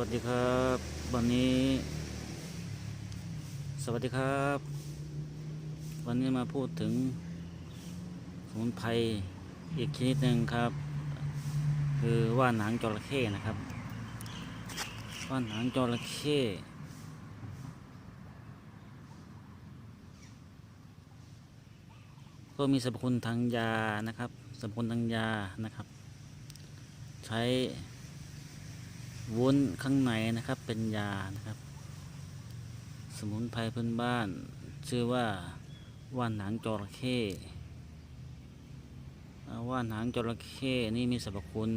วัสดีครับ วันนี้ สวัสดีครับ วันนี้มาพูดถึงสมุนไพรอีกชนิดหนึ่งครับ คือว่านหางจระเข้นะครับ ว่านหางจระเข้ก็มีสรรพคุณทางยานะครับสรรพคุณทางยานะครับ ใช้ วุ้นข้างในนะครับเป็นยานะครับ สมุนไพรพื้นบ้าน ชื่อว่าว่านหางจระเข้ว่านหางจระเข้นี่มีสรรพคุณ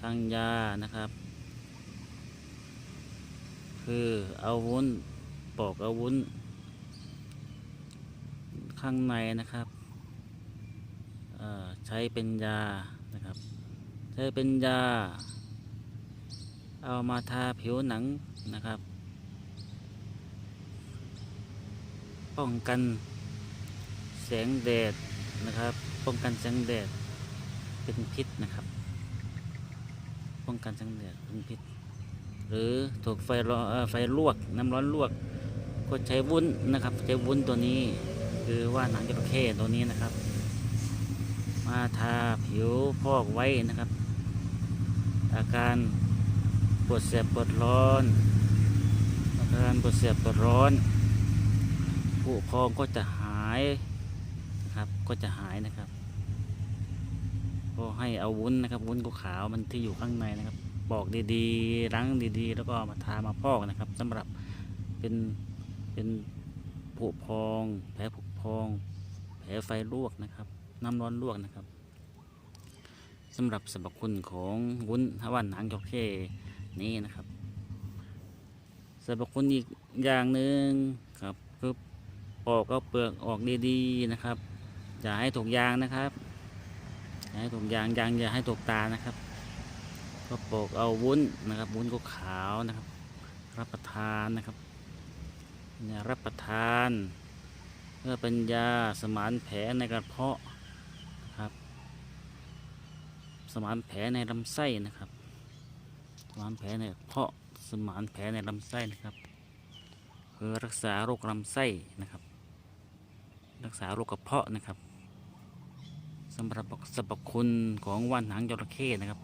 ทางยานะครับ คือเอาวุ้นปอกเอาวุ้น ข้างในนะครับใช้เป็นยานะครับ ใช้เป็นยา เอามาทาผิวหนังนะครับ ป้องกันแสงแดดนะครับ ป้องกันแสงแดดเป็นพิษนะครับ ป้องกันแสงแดดเป็นพิษ หรือถูกไฟร้อนไฟลวกน้ำร้อนลวกก็ใช้วุ้นนะครับ ใช้วุ้นตัวนี้คือว่าหนังจระเข้ตัวนี้นะครับ มาทาผิวพอกไว้นะครับ อาการ ปวดแสบปวดร้อนอาการปวดแสบปวดร้อนผู้พองก็จะหายนะครับก็จะหายนะครับก็ให้เอาวุ้นนะครับวุ้นขาวมันที่อยู่ข้างในนะครับปอกดีๆล้างดีๆ แล้วก็มาทามาพอกนะครับสำหรับเป็นเป็นผุพอง แผลผุพอง แผลไฟลวกนะครับ น้ำร้อนลวกนะครับสำหรับสรรพคุณของวุ้นฮาวานหางจระเข้ นี้นะครับสรรพคุณอีกอย่างหนึ่งครับคือปอกเอาเปลือกออกดีๆนะครับ อย่าให้ถูกยางนะครับอย่าให้ถูกยางยางอย่าให้ถูกตานะครับ ก็ปอกเอาวุ้นนะครับวุ้นก็ขาวนะครับ รับประทานนะครับเนี่ยรับประทานเพื่อเป็นยาสมานแผลในกระเพาะนะครับ สมานแผลในลำไส้นะครับ มานแผลในเพาะสมานแผลในลำไส้นะครับคือรักษาโรคลำไส้นะครับ รักษาโรคกระเพาะนะครับสำหรับสรรพคุณของว่านหางจระเข้นะครับ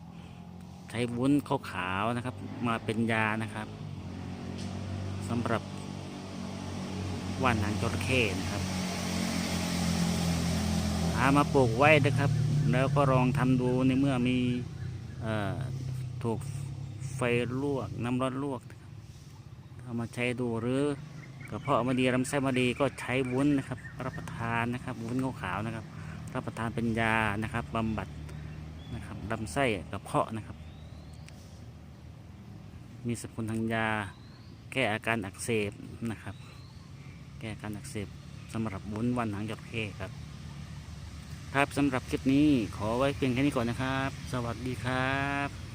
ใช้วุ้นข้าวขาวนะครับ มาเป็นยานะครับสำหรับว่านหางจระเข้นะครับหามาปลูกไว้นะครับ แล้วก็ลองทำดูในเมื่อมีออถูก ไฟลวกน้ำร้อนลวกเอามาใช้ดูหรือกระเพาะมาดีลำไส้มาดีก็ใช้วุ้นนะครับ รับประทานนะครับวุ้นขาวๆนะครับ รับประทานเป็นยานะครับบำบัดนะครับลำไส้กระเพาะนะครับ มีสรรพคุณทางยา แก้อาการอักเสบนะครับ แก้อาการอักเสบสำหรับวุ้นวันหางจระเข้ครับ ครับสำหรับคลิปนี้ขอไว้เพียงแค่นี้ก่อนนะครับ สวัสดีครับ